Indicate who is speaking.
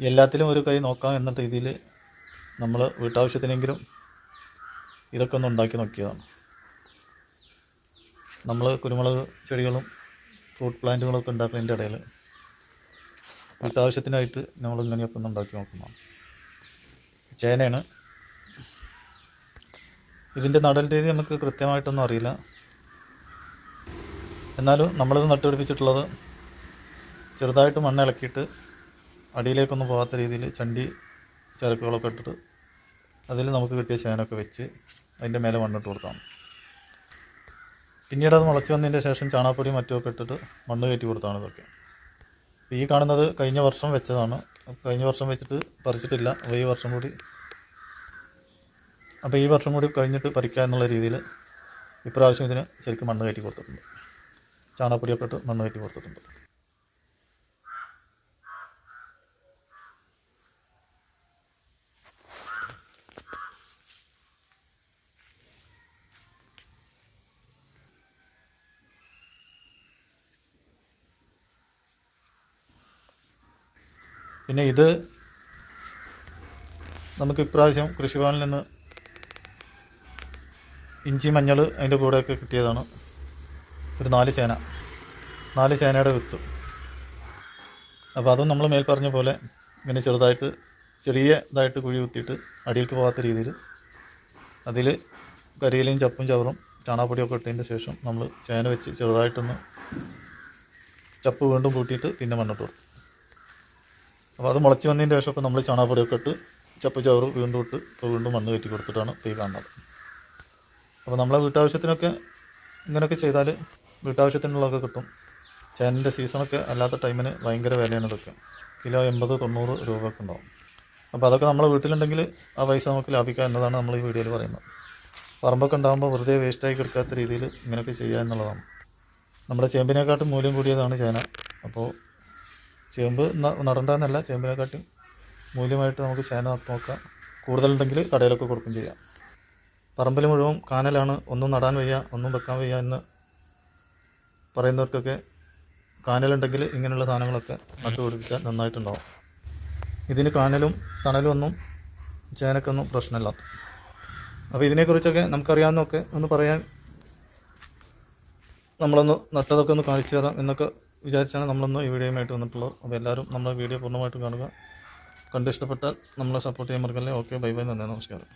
Speaker 1: എല്ലാത്തിലും ഒരു കൈ നോക്കാം എന്ന രീതിയിൽ നമ്മൾ വീട്ടാവശ്യത്തിനെങ്കിലും ഇതൊക്കെ ഒന്ന് ഉണ്ടാക്കി നോക്കിയതാണ്. നമ്മൾ കുരുമുളക് ചെടികളും ഫ്രൂട്ട് പ്ലാന്റുകളൊക്കെ ഉണ്ടാക്കുന്നതിന്റെ ഇടയിൽ വീട്ടാവശ്യത്തിനായിട്ട് നമ്മൾ ഇങ്ങനെയൊക്കെ ഒന്ന് ഉണ്ടാക്കി നോക്കുന്നതാണ്. ചേനയാണ്. ഇതിന്റെ നടൽ രീതി നമുക്ക് കൃത്യമായിട്ടൊന്നും അറിയില്ല. എന്നാലും നമ്മളിത് നട്ടുപിടിപ്പിച്ചിട്ടുള്ളത് ചെറുതായിട്ട് മണ്ണ് ഇളക്കിയിട്ട് അടിയിലേക്കൊന്നും പോകാത്ത രീതിയിൽ ചണ്ടി ചരക്കുകളൊക്കെ ഇട്ടിട്ട് അതിൽ നമുക്ക് കിട്ടിയ ചേനൊക്കെ വെച്ച് അതിന്റെ മേലെ മണ്ണിട്ട് കൊടുത്താൽ പിന്നീട് അത് മുളച്ച് വന്നതിന്റെ ശേഷം ചാണകപ്പൊടി മറ്റുമൊക്കെ ഇട്ടിട്ട് മണ്ണ് കയറ്റി കൊടുത്താണ് ഇതൊക്കെ. ഈ കാണുന്നത് കഴിഞ്ഞ വർഷം വെച്ചതാണ്. കഴിഞ്ഞ വർഷം വെച്ചിട്ട് പറിച്ചിട്ടില്ല. അപ്പോൾ ഈ വർഷം കൂടി അപ്പോൾ ഈ വർഷം കൂടി കഴിഞ്ഞിട്ട് പറിക്കുക എന്നുള്ള രീതിയിൽ ഇപ്രാവശ്യം ഇതിന് ശരിക്കും മണ്ണ് കയറ്റി കൊടുത്തിട്ടുണ്ട്. ചാണകപ്പൊടിയൊക്കെ ഇട്ട് മണ്ണ് കയറ്റി കൊടുത്തിട്ടുണ്ട്. പിന്നെ ഇത് നമുക്ക് ഇപ്രാവശ്യം കൃഷിഭവനിൽ നിന്ന് ഇഞ്ചി മഞ്ഞൾ അതിന്റെ കൂടെയൊക്കെ കിട്ടിയതാണ്. ഒരു നാല് ചേന. നാല് ചേനയുടെ വിത്ത്. അപ്പോൾ അതും നമ്മൾ മേൽ പറഞ്ഞ പോലെ ഇങ്ങനെ ചെറുതായിട്ട് ചെറിയ ഇതായിട്ട് കുഴി കുത്തിയിട്ട് അടിയിലേക്ക് പോകാത്ത രീതിയിൽ അതിൽ കരിയിലയും ചപ്പും ചവറും ചാണാപ്പൊടിയൊക്കെ ഇട്ടതിന്റെ ശേഷം നമ്മൾ ചേന വെച്ച് ചെറുതായിട്ടൊന്ന് ചപ്പ് വീണ്ടും കൂട്ടിയിട്ട് പിന്നെ മണ്ണിട്ട് കൊടുക്കും. അപ്പോൾ അത് മുളച്ച് വന്നതിന്റെ ശേഷം ഇപ്പോൾ നമ്മൾ ചാണകപ്പൊടിയൊക്കെ ഇട്ട് ചപ്പ് ചവറ് വീണ്ടും ഇട്ട് ഇപ്പോൾ വീണ്ടും മണ്ണ് കയറ്റി കൊടുത്തിട്ടാണ് ഇപ്പോൾ ഈ കാണുന്നത്. അപ്പോൾ നമ്മളെ വീട്ടാവശ്യത്തിനൊക്കെ ഇങ്ങനെയൊക്കെ ചെയ്താൽ വീട്ടാവശ്യത്തിനുള്ളതൊക്കെ കിട്ടും. ചേനന്റെ സീസണൊക്കെ അല്ലാത്ത ടൈമിന് ഭയങ്കര വിലയാണ് ഇതൊക്കെ. കിലോ എൺപത് തൊണ്ണൂറ് രൂപയൊക്കെ ഉണ്ടാവും. അപ്പോൾ അതൊക്കെ നമ്മളെ വീട്ടിലുണ്ടെങ്കിൽ ആ പൈസ നമുക്ക് ലാഭിക്കാം എന്നതാണ് നമ്മൾ ഈ വീഡിയോയിൽ പറയുന്നത്. പറമ്പൊക്കെ ഉണ്ടാകുമ്പോൾ വെറുതെ വേസ്റ്റായി കിടക്കാത്ത രീതിയിൽ ഇങ്ങനെയൊക്കെ ചെയ്യുക എന്നുള്ളതാണ്. നമ്മുടെ ചേമ്പിനെക്കാട്ടും മൂല്യം കൂടിയതാണ് ചേന. അപ്പോൾ ചേമ്പ് നടണ്ടെന്നല്ല ചേമ്പിനെക്കാട്ടി മൂല്യമായിട്ട് നമുക്ക് ചേന നട്ട് നോക്കാം. കൂടുതലുണ്ടെങ്കിൽ കടയിലൊക്കെ കൊടുക്കും ചെയ്യാം. പറമ്പിൽ മുഴുവൻ കാനലാണ്. ഒന്നും നടാൻ വയ്യ ഒന്നും വെക്കാൻ വയ്യ എന്ന് പറയുന്നവർക്കൊക്കെ കാനലുണ്ടെങ്കിൽ ഇങ്ങനെയുള്ള സാധനങ്ങളൊക്കെ നട്ടുപിടിപ്പിച്ചാൽ നന്നായിട്ടുണ്ടാവും. ഇതിന് കാനലും തണലും ഒന്നും ചേനക്കൊന്നും പ്രശ്നമില്ല അപ്പോൾ ഇതിനെക്കുറിച്ചൊക്കെ നമുക്കറിയാവുന്നതൊക്കെ ഒന്ന് പറയാൻ നമ്മളൊന്ന് നട്ടതൊക്കെ ഒന്ന് കാണിച്ചു തരാം എന്നൊക്കെ വിചാരിച്ചാണ് നമ്മളൊന്നും ഈ വീഡിയോയുമായിട്ട് വന്നിട്ടുള്ളത്. അപ്പോൾ എല്ലാവരും നമ്മളെ വീഡിയോ പൂർണമായിട്ടും കാണുക. കണ്ടിഷ്ടപ്പെട്ടാൽ നമ്മളെ സപ്പോർട്ട് ചെയ്യാൻ മറക്കല്ലേ. ഓക്കെ ബൈ ബൈ നന്ദി. നമസ്കാരം.